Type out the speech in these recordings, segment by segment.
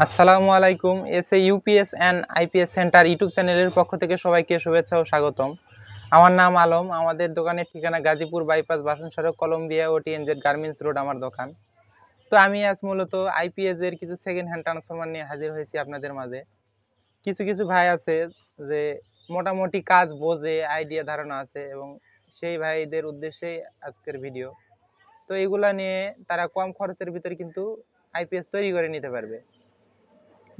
আসসালামু আলাইকুম S A UPS and IPS center YouTube চ্যানেলের পক্ষ থেকে সবাইকে শুভেচ্ছা ও স্বাগতম। আমার নাম আলম, আমাদের দোকানের ঠিকানা গাজীপুর বাইপাস বাসন সড়ক, কলম্বিয়া ও টিএনজেড গার্মেন্টস রোড আমার দোকান। তো আমি আজ মূলত আইপিএস এর কিছু সেকেন্ড হ্যান্ড ট্রান্সফরমার নিয়ে হাজির হয়েছি আপনাদের মাঝে। কিছু কিছু ভাই আছে যে মোটামুটি কাজ বোঝে আইডিয়া ধারণা আছে এবং সেই ভাইদের উদ্দেশ্যেই আজকের ভিডিও তো এগুলা নিয়ে তারা কম খরচের ভিতরে কিন্তু আইপিএস তৈরি করে নিতে পারবে।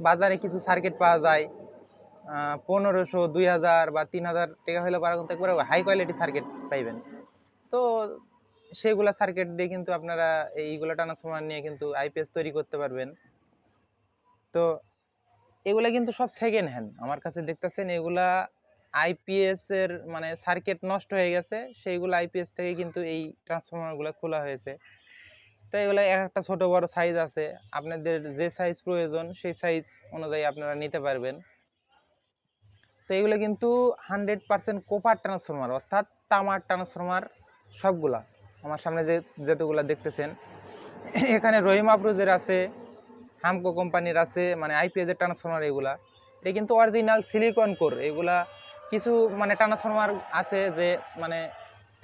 বাজারে কিছু সার্কিট পাওয়া যায় পনেরোশো, দুই হাজার বা তিন হাজার টাকা হলে পারা কিন্তু একবারে হাই কোয়ালিটি সার্কিট পাইবেন। তো সেগুলা সার্কিট দিয়ে কিন্তু আপনারা এইগুলো ট্রান্সফরমার নিয়ে কিন্তু আইপিএস তৈরি করতে পারবেন। তো এগুলা কিন্তু সব সেকেন্ড হ্যান্ড আমার কাছে দেখতেছেন এগুলা আইপিএস এর মানে সার্কিট নষ্ট হয়ে গেছে, সেইগুলো আইপিএস থেকে কিন্তু এই ট্রান্সফরমারগুলো খোলা হয়েছে। তো এগুলো এক একটা ছোট বড় সাইজ আছে। আপনাদের যে সাইজ প্রয়োজন, সেই সাইজ অনুযায়ী আপনারা নিতে পারবেন। তো এগুলো কিন্তু হান্ড্রেড পার্সেন্ট কোপার ট্রান্সফরমার অর্থাৎ তামার ট্রান্সফরমার সবগুলা। আমার সামনে যে, যেতগুলা দেখতেছেন। এখানে রহিম আপ্রোজের আছে হামকো কোম্পানির আছে মানে আইপিএস এর ট্রান্সফরমার এগুলা। এটা কিন্তু অরিজিনাল সিলিকন কোর এগুলা কিছু মানে ট্রান্সফরমার আছে যে মানে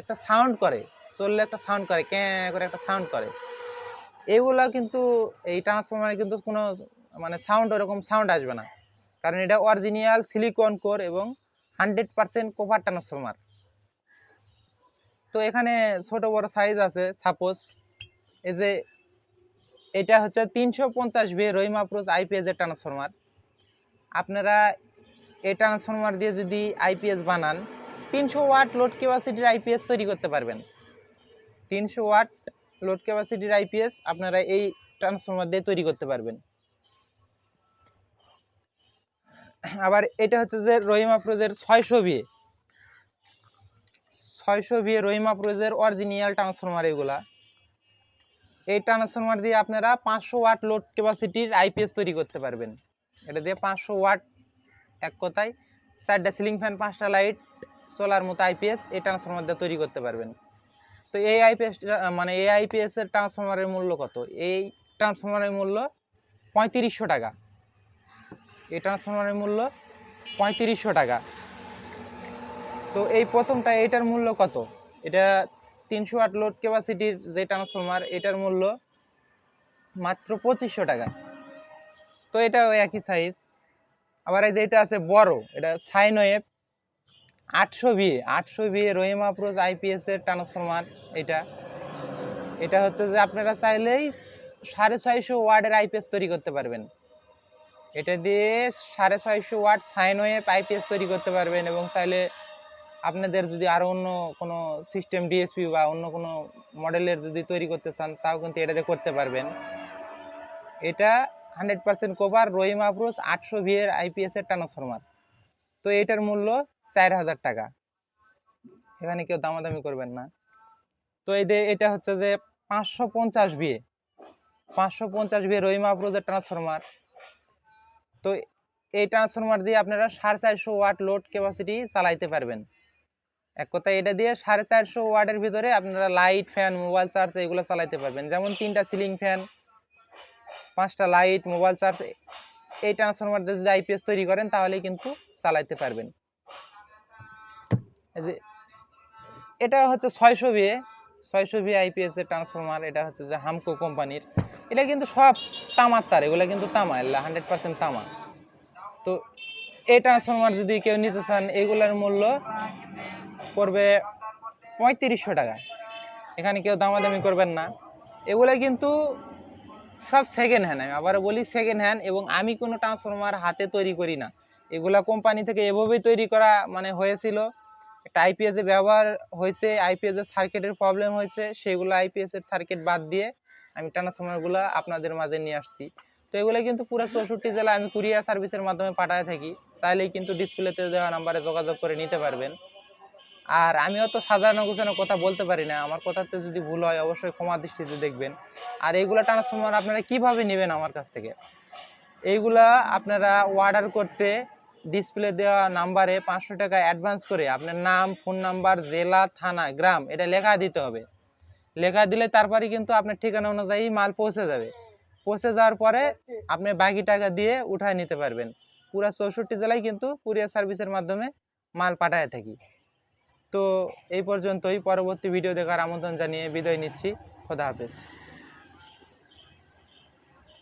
একটা সাউন্ড করে, চললে একটা সাউন্ড করে, ক্যাঁ, করে একটা সাউন্ড করে। এগুলা কিন্তু, এই ট্রান্সফরমারে কিন্তু কোনো মানে সাউন্ড ওরকম সাউন্ড আসবে না। কারণ এটা অরিজিনাল সিলিকন কোর এবং হান্ড্রেড পার্সেন্ট কোপার ট্রান্সফরমার তো এখানে ছোট বড় সাইজ আছে সাপোজ এই যে এটা হচ্ছে তিনশো পঞ্চাশ ভি রহিম আপ্রোচ আইপিএস এর ট্রান্সফরমার আপনারা এই ট্রান্সফরমার দিয়ে যদি আইপিএস বানান, তিনশো ওয়াট লোড ক্যাপাসিটির আইপিএস তৈরি করতে পারবেন। তিনশো ওয়াট লোড ক্যাপাসিটির আইপিএস আপনারা এই ট্রান্সফরমার দিয়ে তৈরি করতে পারবেন। আবার এটা হচ্ছে যে রহিমা প্রোজের ছয়শো বিয়ে ছয়শো বিয়ে রহিমা প্রোজের অরিজিনিয়াল ট্রান্সফরমার এগুলা। এই ট্রান্সফরমার দিয়ে আপনারা পাঁচশো ওয়াট লোড ক্যাপাসিটির আইপিএস তৈরি করতে পারবেন। এটা দিয়ে পাঁচশো ওয়াট এক কথায়। চারটা সিলিং ফ্যান পাঁচটা লাইট সোলার মতো আইপিএস এই ট্রান্সফরমার দিয়ে তৈরি করতে পারবেন। তো এই আইপিএস মানে এই আইপিএস এর ট্রান্সফরমারের মূল্য কত? এই ট্রান্সফরমারের মূল্য পঁয়ত্রিশশো টাকা। এই ট্রান্সফরমারের মূল্য পঁয়ত্রিশশো টাকা। তো এই প্রথমটা এটার মূল্য কত? এটা তিনশো আট লোড ক্যাপাসিটির যে ট্রান্সফরমার এটার মূল্য মাত্র পঁচিশশো টাকা। তো এটাও একই সাইজ আবার এই যে এটা আছে বড়, এটা সাইন ওয়েভ আটশো বিয়ে আটশো বিয়ে রহিম আপ্রোচ আইপিএস এর ট্রান্সফরমার এটা। এটা হচ্ছে যে আপনারা চাইলেই সাড়ে ছয়শো ওয়ার্ডের আইপিএস তৈরি করতে পারবেন। এটা দিয়ে সাড়ে ছয়শো ওয়াট সাইন ওয়েভ আইপিএস তৈরি করতে পারবেন এবং চাইলে আপনাদের যদি আরও অন্য কোনো সিস্টেম ডিএসপি বা অন্য কোনো মডেলের যদি তৈরি করতে চান, তাও কিন্তু এটাতে করতে পারবেন। এটা hundred percent cover Rahim approach আটশো ভিএর আইপিএস এর ট্রান্সফরমার তো এটার মূল্য চার হাজার টাকা। এখানে কেউ দামাদামি করবেন না। তো এই এটা হচ্ছে যে পাঁচশো পঞ্চাশ বিয়ে পাঁচশো পঞ্চাশ বিয়ে রহিম আপ্রোজের ট্রান্সফরমার তো এই ট্রান্সফরমার দিয়ে আপনারা সাড়ে চারশো ওয়াট লোড ক্যাপাসিটি চালাইতে পারবেন। এক কথায় এটা দিয়ে সাড়ে চারশো ওয়াটের ভিতরে আপনারা লাইট ফ্যান মোবাইল চার্জ এগুলো চালাইতে পারবেন। যেমন তিনটা সিলিং ফ্যান পাঁচটা লাইট মোবাইল চার্জ এই ট্রান্সফরমার দিয়ে যদি আইপিএস তৈরি করেন তাহলে কিন্তু চালাইতে পারবেন। যে, এটা হচ্ছে ছয়শো বিয়ে ছয়শো বিয়ে আইপিএস এর ট্রান্সফরমার এটা হচ্ছে যে হামকো কোম্পানির। এটা কিন্তু সব তামার তার, এগুলো কিন্তু তামা, এগুলো হান্ড্রেড পার্সেন্ট তামা। তো এই ট্রান্সফরমার যদি কেউ নিতে চান, এগুলার মূল্য পড়বে পঁয়ত্রিশশো টাকা। এখানে কেউ দামাদামি করবেন না। এগুলো কিন্তু সব সেকেন্ড হ্যান্ড আমি আবার বলি সেকেন্ড হ্যান্ড এবং আমি কোনো ট্রান্সফরমার হাতে তৈরি করি না। এগুলা কোম্পানি থেকে এভাবেই তৈরি করা মানে হয়েছিল। একটা আইপিএস এ ব্যবহার হয়েছে আইপিএস এর সার্কিটের প্রবলেম হয়েছে, সেগুলো আইপিএস এর সার্কিট বাদ দিয়ে আমি ট্রান্সফরমারগুলো আপনাদের মাঝে নিয়ে আসছি। তো এগুলো কিন্তু পুরো চৌষট্টি জেলা আমি কুরিয়ার সার্ভিসের মাধ্যমে পাঠায় থাকি, চাইলেই কিন্তু ডিসপ্লেতে দেওয়া নাম্বারে যোগাযোগ করে নিতে পারবেন। আর আমি অত সাজানো গোছানো কথা বলতে পারি না, আমার কথাতে যদি ভুল হয় অবশ্যই ক্ষমা দৃষ্টিতে দেখবেন। আর এইগুলা ট্রান্সফরমার আপনারা কীভাবে নেবেন আমার কাছ থেকে? এইগুলা আপনারা অর্ডার করতে ডিসপ্লে দেওয়া নাম্বারে পাঁচশো টাকা অ্যাডভান্স করে আপনার নাম ফোন নাম্বার জেলা, থানা, গ্রাম, এটা লেখা দিতে হবে। লেখা দিলে তারপরে কিন্তু আপনার ঠিকানা অনুযায়ী মাল পৌঁছে যাবে। পৌঁছে যাওয়ার পরে আপনি বাকি টাকা দিয়ে উঠায় নিতে পারবেন। পুরা চৌষট্টি জেলায় কিন্তু কুরিয়ার সার্ভিসের মাধ্যমে মাল পাঠায় থাকি। তো এই পর্যন্তই। পরবর্তী ভিডিও দেখার আমন্ত্রণ জানিয়ে বিদায় নিচ্ছি। খোদা হাফেজ।